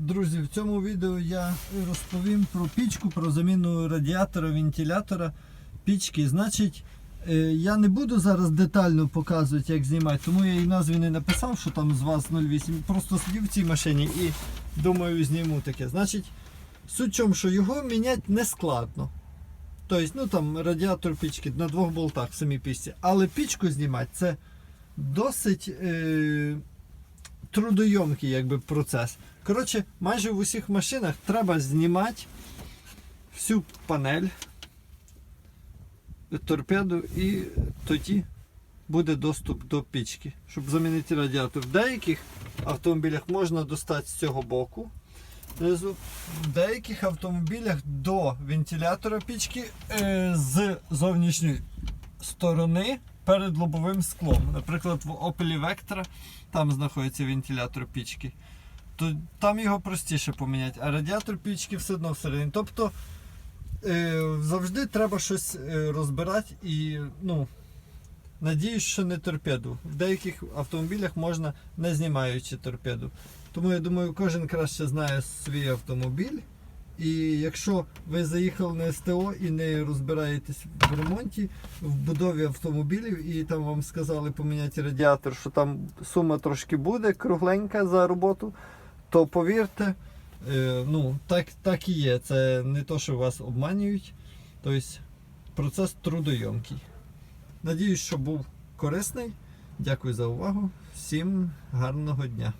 Друзі, в цьому відео я розповім про пічку, про заміну радіатора, вентилятора пічки. Значить, е, я не буду зараз детально показувати, як знімати, тому я і назві не написав, що там з вас 08. Просто сидів в цій машині і думаю, зніму таке. Значить, суть в чому, що його міняти не складно. Тобто, ну там радіатор пічки на двох болтах в самій пічці. Але пічку знімати це досить. Е- трудойомкий якби, процес. Коротше, майже в усіх машинах треба знімати всю панель торпеду і тоді буде доступ до пічки, щоб замінити радіатор. В деяких автомобілях можна достати з цього боку. Знизу. В деяких автомобілях до вентилятора пічки е, з зовнішньої сторони перед лобовим склом. Наприклад, в Opel Vectra там знаходиться вентилятор пічки. То там його простіше поміняти, а радіатор пічки все одно всередині. Тобто е, завжди треба щось е, розбирати і ну, надіюсь, що не торпеду. В деяких автомобілях можна не знімаючи торпеду. Тому я думаю, кожен краще знає свій автомобіль. І якщо ви заїхали на СТО і не розбираєтесь в ремонті, в будові автомобілів, і там вам сказали поміняти радіатор, що там сума трошки буде кругленька за роботу, то повірте, е, ну, так, так і є. Це не то, що вас обманюють. Тобто процес трудойомкий. Надіюсь, що був корисний. Дякую за увагу. Всім гарного дня.